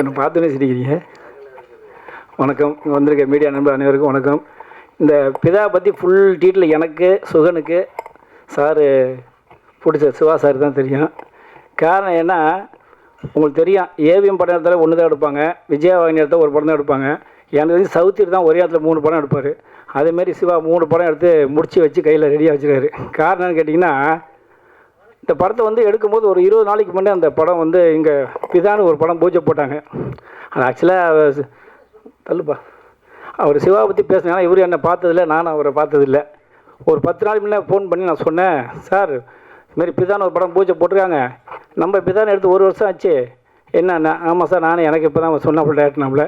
ஒன்று பார்த்தோன்னே சிரிக்கிறீங்க. வணக்கம். இங்கே வந்திருக்க மீடியா நண்பர் அனைவருக்கும் வணக்கம். இந்த பிதா பற்றி ஃபுல் டீட்டில் எனக்கு சுகனுக்கு சாரு பிடிச்ச சிவா சார் தான் தெரியும். காரணம் என்ன? உங்களுக்கு தெரியும் ஏவிஎம் படம் எடுத்தாலும் ஒன்று தான் எடுப்பாங்க. விஜயவாகினி எடுத்தால் ஒரு படம் தான் எடுப்பாங்க. எனக்கு வந்து சவுத்திட்டு தான் ஒரே இடத்துல மூணு படம் எடுப்பார். அதேமாரி சிவா மூணு படம் எடுத்து முடிச்சு வச்சு கையில் ரெடியாக வச்சுருக்காரு. காரணம் என்னன்னு கேட்டிங்கன்னா இந்த படத்தை வந்து எடுக்கும்போது ஒரு இருபது நாளைக்கு முன்னே அந்த படம் வந்து இங்கே பிதான்னு ஒரு படம் பூஜை போட்டாங்க. அது ஆக்சுவலாக தள்ளுப்பா. அவர் சிவா பற்றி பேசினா இவர் என்னை பார்த்ததில்ல நானும் அவரை பார்த்ததில்ல. ஒரு பத்து நாள் முன்னே ஃபோன் பண்ணி நான் சொன்னேன் சார் இதுமாரி பிதான் ஒரு படம் பூஜை போட்டிருக்காங்க. நம்ம பிதான் எடுத்து ஒரு வருஷம் ஆச்சு. என்னண்ணா ஆமாம் சார் நானும் எனக்கு இப்போ தான் சொன்ன டேரக்டர் நம்மள.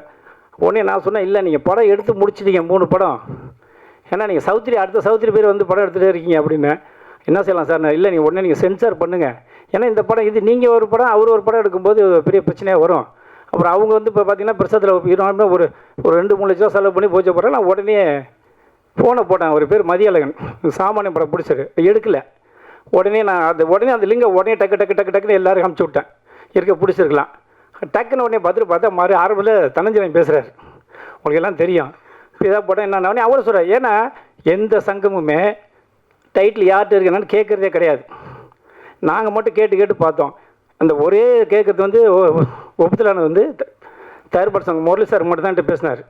உடனே நான் சொன்னேன் இல்லை நீங்கள் படம் எடுத்து முடிச்சிட்டீங்க மூணு படம். ஏன்னா நீங்கள் சவுத்திரி அடுத்த சவுத்திரி பேர் வந்து படம் எடுத்துகிட்டே இருக்கீங்க அப்படின்னு என்ன செய்யலாம் சார்? நான் இல்லை நீங்கள் உடனே நீங்கள் சென்சார் பண்ணுங்கள் ஏன்னா இந்த படம் இது நீங்கள் ஒரு படம் அவர் ஒரு படம் எடுக்கும்போது பெரிய பிரச்சனையாக வரும். அப்புறம் அவங்க வந்து இப்போ பார்த்தீங்கன்னா பிரசத்தில் இருபது ஒரு ஒரு ரெண்டு மூணு லட்சம் செலவு பண்ணி பூஜை போடுறேன் நான் உடனே ஃபோனை போட்டேன். ஒரு பேர் மதியழகன். சாமானிய படம் பிடிச்சிரு எடுக்கலை. உடனே நான் அது உடனே அந்த லிங்கம் உடனே டக்கு டக்கு டக்கு டக்குன்னு எல்லாருக்கும் அமுச்சு விட்டேன். இருக்க பிடிச்சிருக்கலாம். டக்குன்னு உடனே பார்த்துட்டு பார்த்தா மறு ஆரம்பத்தில் தனஞ்சயன் பேசுகிறார் உங்களுக்கு எல்லாம் தெரியும். இப்போ இதாக போட்டேன் என்ன உடனே அவரும் சொல்கிறார் ஏன்னா எந்த சங்கமுமே டைட்டில் யார்கிட்ட இருக்குன்னு கேட்குறதே கிடையாது. நாங்கள் மட்டும் கேட்டு கேட்டு பார்த்தோம். அந்த ஒரே கேட்குறது வந்து ஒப்புதலானது வந்து தயார்படுத்த சங்கம் முரளி சார் மட்டும் தான் பேசினார்.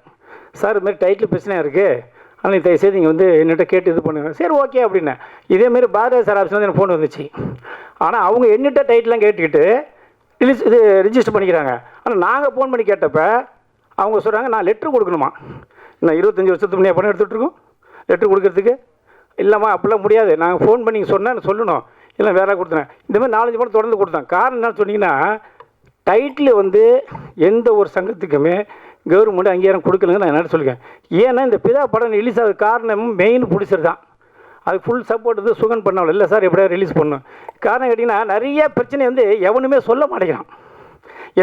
சார் இதுமாரி டைட்டில் பிரச்சனையாக இருக்குது ஆனால் தயவுசெய்து நீங்கள் வந்து என்னிட்ட கேட்டு இது பண்ணுங்க. சரி ஓகே அப்படின்னேன். இதேமாரி பாரதிய சார் ஆஃபீஸ் வந்து எனக்கு ஃபோன் வந்துச்சு. ஆனால் அவங்க என்னிட்ட டைட்டிலாம் கேட்டுக்கிட்டு ரிலீஸ் இது ரிஜிஸ்டர் பண்ணிக்கிறாங்க. ஆனால் நாங்கள் ஃபோன் பண்ணி கேட்டப்ப அவங்க சொல்கிறாங்க நான் லெட்ரு கொடுக்கணுமா? நான் இருபத்தஞ்சி வருஷத்துக்கு முன்னே பணம் எடுத்துகிட்ருக்கோம் லெட்ரு கொடுக்கறதுக்கு இல்லைம்மா அப்படிலாம் முடியாது. நாங்கள் ஃபோன் பண்ணி சொன்னால் சொல்லணும். இல்லை வேற கொடுத்தேன் இந்த மாதிரி நாலஞ்சு படம் தொடர்ந்து கொடுத்தேன். காரணம் என்னன்னு சொன்னீங்கன்னா டைட்டில் வந்து எந்த ஒரு சங்கத்துக்குமே கவர்மெண்ட் அங்கீகாரம் கொடுக்கலன்னு நான் என்ன சொல்லுவேன் ஏன்னா இந்த பிதா படம் ரிலீஸ் ஆகுது காரணம் மெயின் பிடிச்சது தான். அது ஃபுல் சப்போர்ட் வந்து சுகன் பண்ணாலும் இல்லை சார் எப்படியா ரிலீஸ் பண்ணும் காரணம் கேட்டிங்கன்னா நிறைய பிரச்சனை வந்து எவனுமே சொல்ல மாட்டேங்கிறான்.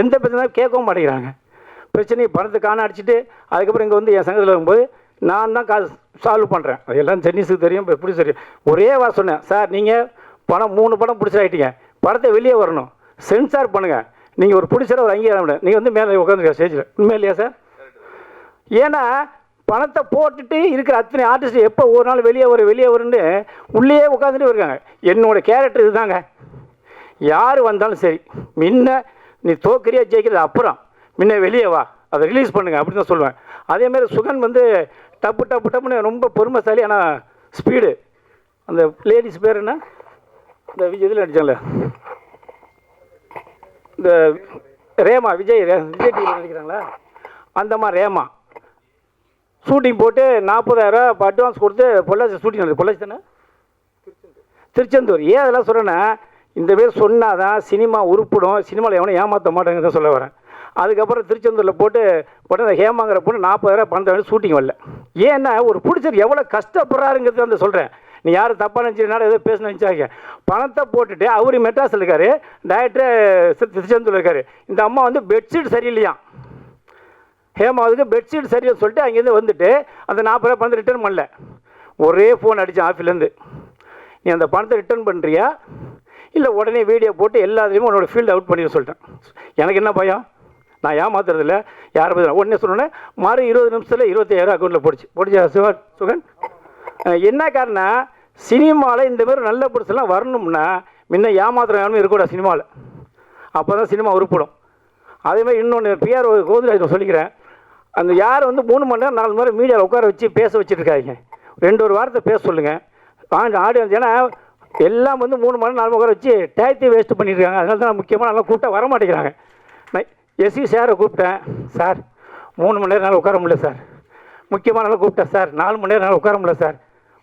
எந்த பிரச்சனையும் கேட்கவும் மாட்டேங்கிறாங்க. பிரச்சனையை பணத்தை காண அடிச்சுட்டு அதுக்கப்புறம் இங்கே வந்து என் சங்கத்தில் வரும்போது நான் தான் காசு சால்வ் பண்ணுறேன் அது எல்லாம் சென்னிஸுக்கு தெரியும் இப்போ எப்படி தெரியும் ஒரே வா சொன்னேன். சார் நீங்கள் பணம் மூணு படம் பிடிச்சாயிட்டீங்க படத்தை வெளியே வரணும். சென்சார் பண்ணுங்கள் நீங்கள் ஒரு பிடிச்சற ஒரு அங்கீகாரம் நீங்கள் வந்து மேலே உட்காந்துருக்க ஸ்டேஜில் உண்மை இல்லையா சார்? ஏன்னா பணத்தை போட்டுட்டு இருக்கிற அத்தனை ஆர்டிஸ்ட் எப்போ ஒரு நாள் வெளியே வரும் வெளியே வரும்னு உள்ளேயே உட்காந்துட்டு இருக்காங்க. என்னோட கேரக்டர் இதுதாங்க. யார் வந்தாலும் சரி முன்ன நீ தோக்கிறியா ஜெயிக்கிறது அப்புறம் முன்ன வெளியே வா. அதை ரிலீஸ் பண்ணுங்கள் அப்படின்னு தான் சொல்லுவேன் அதேமாரி சுகன் வந்து டப்பு டப்பு டப்புன்னு ரொம்ப பொறுமைசாலி ஆனால் ஸ்பீடு அந்த லேடிஸ் பேர் என்ன? இந்த இதில் நடிச்சாங்களே. இந்த ரேமா விஜய் ரே- விஜய் டிவியில் நடிக்கிறாங்களா? அந்தம்மா ரேமா. ஷூட்டிங் போட்டு நாற்பதாயிரரூவா இப்போ அட்வான்ஸ் கொடுத்து பொள்ளாச்சி ஷூட்டிங் நடக்குது. பொள்ளாச்சி தானே? திருச்செந்தூர். ஏன் அதெல்லாம் சொல்கிறேன்னா இந்த பேர் சொன்னால் தான் சினிமா உருப்பிடும். சினிமாவில் எவனும் ஏமாற்ற மாட்டேங்கிறத சொல்ல வரேன். அதுக்கப்புறம் திருச்செந்தூரில் போட்டு உடனே ஹேமாங்கிற பொண்ணு நாற்பதாயிரம் பணத்தை வந்து ஷூட்டிங் வரல. ஏன்னா ஒரு பிடிச்சர் எவ்வளோ கஷ்டப்படுறாருங்கிறது வந்து சொல்கிறேன் நீ யாரும் தப்பாக நினச்சினால ஏதோ பேச நினச்சாங்க. பணத்தை போட்டுட்டு அவர் மெட்ராஸில் இருக்கார் டைரக்டர் திருச்செந்தூரில் இருக்கார். இந்த அம்மா வந்து பெட்ஷீட் சரியில்லையாம். ஹேமாவுக்கு பெட்ஷீட் சரியில்லைன்னு சொல்லிட்டு அங்கேருந்து வந்துட்டு அந்த நாற்பது ரூபா பணத்தை ரிட்டர்ன் பண்ணல. ஒரே ஃபோன் அடித்தான் ஆஃபீஸ்லேருந்து நீ அந்த பணத்தை ரிட்டர்ன் பண்ணுறியா இல்லை உடனே வீடியோ போட்டு எல்லாத்துலேயுமே உன்னோட ஃபீல்டு அவுட் பண்ணிட சொல்லிட்டேன். எனக்கு என்ன பயம்? நான் ஏமாத்துறதில்ல. யாரை பற்றி உடனே சொன்னோன்னே மறு இருபது நிமிஷத்தில் இருபத்தாயிரம் அக்கௌண்ட்டில் போடுச்சு. போடுச்சா சிவா சுகன்? என்ன காரணம் சினிமாவில் இந்த மாதிரி நல்ல படத்தெல்லாம் வரணும்னா முன்ன ஏமாத்துற இருக்கக்கூடாது சினிமாவில் அப்போ தான் சினிமா உருப்படும். அதேமாதிரி இன்னொன்று பிஆர் கோவிந்தராஜ் சொல்லிக்கிறேன் அந்த யார் வந்து மூணு மணி நேரம் நாலு மணி நேரம் மீடியாவில் உட்கார வச்சு பேச வச்சுருக்காங்க ரெண்டு ஒரு வாரத்தை பேச சொல்லுங்கள் ஆடியன்ஸ் ஏன்னா எல்லாம் வந்து மூணு மணி நேரம் நாலு மணி உட்கார வச்சு டயத்தை வேஸ்ட் பண்ணியிருக்காங்க அதனால தான் முக்கியமாக நல்லா கூப்பிட்டா வர மாட்டேங்கிறாங்க நை எஸ்சி சாரை கூப்பிட்டேன். சார் மூணு மணி நேரம் உட்கார முடியல சார். முக்கியமான கூப்பிட்டேன் சார். நாலு மணி நேரம் உட்கார முடியல சார்.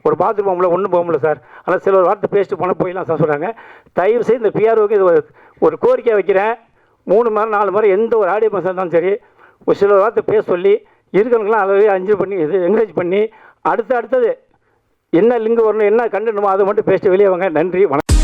ஒரு பாத்ரூம் போகல ஒன்றும் போக முடியல சார். ஆனால் சில ஒரு வார்த்தை பேசிட்டு போனால் போயிடலாம் சார் சொல்கிறாங்க தயவு செய்து இந்த பிஆர்ஓக்கு இது ஒரு- கோரிக்கையை கோரிக்கை வைக்கிறேன். மூணு மணி நாலு மணி எந்த ஒரு ஆடியோ பஸ் இருந்தாலும் சரி ஒரு சில வார்த்தை பேச சொல்லி இருக்கிறவங்களாம் அதை அஞ்சு பண்ணி இது என்கரேஜ் பண்ணி அடுத்து அடுத்தது என்ன லிங்க் வரணும் என்ன கண்டனுமோ அதை மட்டும் பேசிட்டு வெளியே வாங்க. நன்றி வணக்கம்.